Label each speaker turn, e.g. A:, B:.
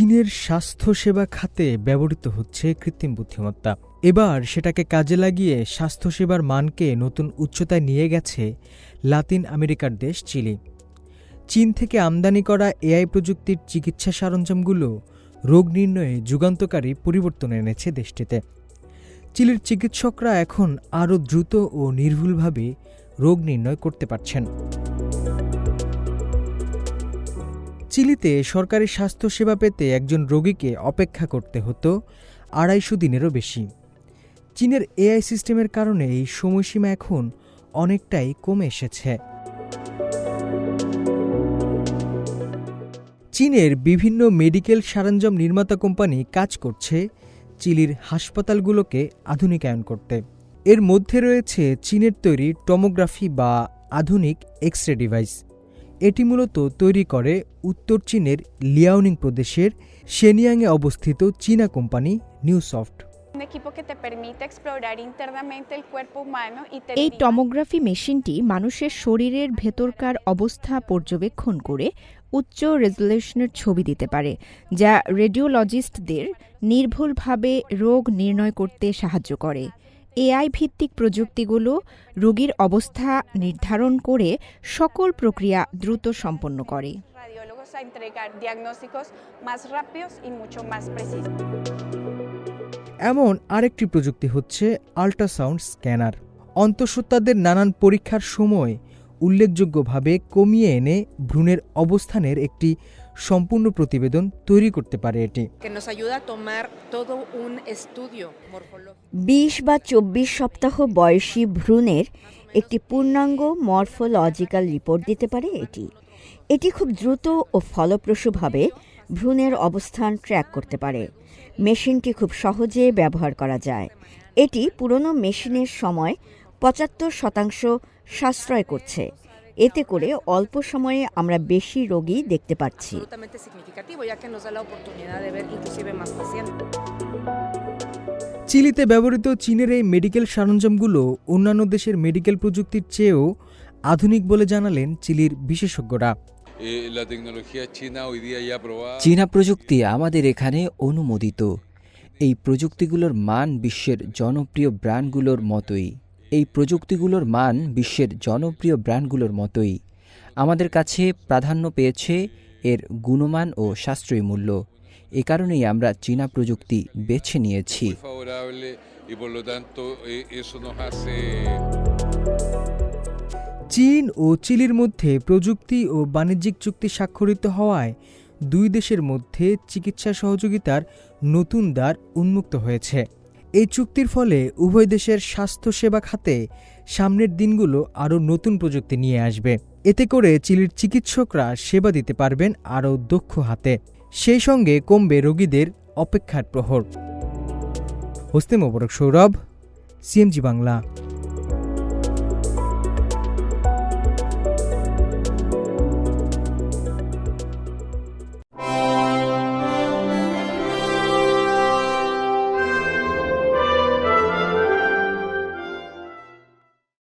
A: চীনের স্বাস্থ্যসেবা খাতে ব্যবহৃত হচ্ছে কৃত্রিম বুদ্ধিমত্তা। এবার সেটাকে কাজে লাগিয়ে স্বাস্থ্যসেবার মানকে নতুন উচ্চতায় নিয়ে গেছে লাতিন আমেরিকার দেশ চিলি। চীন থেকে আমদানি করা এআই প্রযুক্তির চিকিৎসা সরঞ্জামগুলো রোগ নির্ণয়ে যুগান্তকারী পরিবর্তন এনেছে দেশটিতে। চিলির চিকিৎসকরা এখন আরও দ্রুত ও নির্ভুলভাবে রোগ নির্ণয় করতে পারছেন। চিলিতে সরকারি স্বাস্থ্যসেবা পেতে একজন রোগীকে অপেক্ষা করতে হতো আড়াইশো দিনেরও বেশি। চীনের এআই সিস্টেমের কারণে এই সময়সীমা এখন অনেকটাই কমে এসেছে। চীনের বিভিন্ন মেডিকেল সরঞ্জাম নির্মাতা কোম্পানি কাজ করছে চিলির হাসপাতালগুলোকে আধুনিকায়ন করতে। এর মধ্যে রয়েছে চীনের তৈরি টমোগ্রাফি বা আধুনিক এক্স রে ডিভাইস। এটি মূলত তৈরি করে উত্তর চীনের লিয়াওনিং প্রদেশের শেনিয়াংয়ে অবস্থিত চীনা কোম্পানি নিউসফট।
B: এই টমোগ্রাফি মেশিনটি মানুষের শরীরের ভেতরকার অবস্থা পর্যবেক্ষণ করে উচ্চ রেজলিউশনের ছবি দিতে পারে যা রেডিওলজিস্টদের নির্ভুলভাবে রোগ নির্ণয় করতে সাহায্য করে। এআই ভিত্তিক প্রযুক্তিগুলো রোগীর অবস্থা নির্ধারণ করে সকল প্রক্রিয়া দ্রুত সম্পন্ন করে.
A: এমন আরেকটি প্রযুক্তি হচ্ছে আল্ট্রাসাউন্ড স্ক্যানার অন্তঃসত্ত্বাদের নানান পরীক্ষার সময় উল্লেখযোগ্যভাবে কমিয়ে এনে ভ্রূণের অবস্থানের একটি সম্পূর্ণ প্রতিবেদন তৈরি করতে পারে এটি।
C: Que nos ayuda a tomar todo un estudio morfológico.
D: বিশ বা চব্বিশ সপ্তাহ বয়সী ভ্রূণের একটি পূর্ণাঙ্গ মরফোলজিক্যাল রিপোর্ট দিতে পারে এটি। এটি খুব দ্রুত ও ফলপ্রসূভাবে ভ্রূণের অবস্থান ট্র্যাক করতে পারে। মেশিনটি খুব সহজে ব্যবহার করা যায়। এটি পুরনো মেশিনের সময় পঁচাত্তর শতাংশ সাশ্রয় করছে। এতে করে অল্প সময়ে আমরা বেশি রোগী দেখতে পাচ্ছি.
A: চিলিতে ব্যবহৃত চীনের এই মেডিকেল সরঞ্জামগুলো অন্যান্য দেশের মেডিকেল প্রযুক্তির চেয়েও আধুনিক বলে জানালেন চিলির বিশেষজ্ঞরা
E: Eh.
F: চীনা প্রযুক্তি আমাদের এখানে অনুমোদিত এই প্রযুক্তিগুলোর মান বিশ্বের জনপ্রিয় ব্র্যান্ডগুলোর মতোই এই প্রযুক্তিগুলোর মান বিশ্বের জনপ্রিয় ব্র্যান্ডগুলোর মতোই। আমাদের কাছে প্রাধান্য পেয়েছে এর গুণমান ও সাশ্রয়ী মূল্য। এ কারণেই আমরা চীনা প্রযুক্তি বেছে নিয়েছি।
E: Hace
A: চীন ও চিলির মধ্যে প্রযুক্তি ও বাণিজ্যিক চুক্তি স্বাক্ষরিত হওয়ায় দুই দেশের মধ্যে চিকিৎসা সহযোগিতার নতুন দ্বার উন্মুক্ত হয়েছে। এই চুক্তির ফলে উভয় দেশের স্বাস্থ্যসেবা খাতে সামনের দিনগুলো আরও নতুন প্রযুক্তি নিয়ে আসবে। এতে করে চিলির চিকিৎসকরা সেবা দিতে পারবেন আরও দক্ষ হাতে। সেই সঙ্গে কমবে রোগীদের অপেক্ষার প্রহর। হোস্তে মোবারক সৌরভ, সিএমজি বাংলা।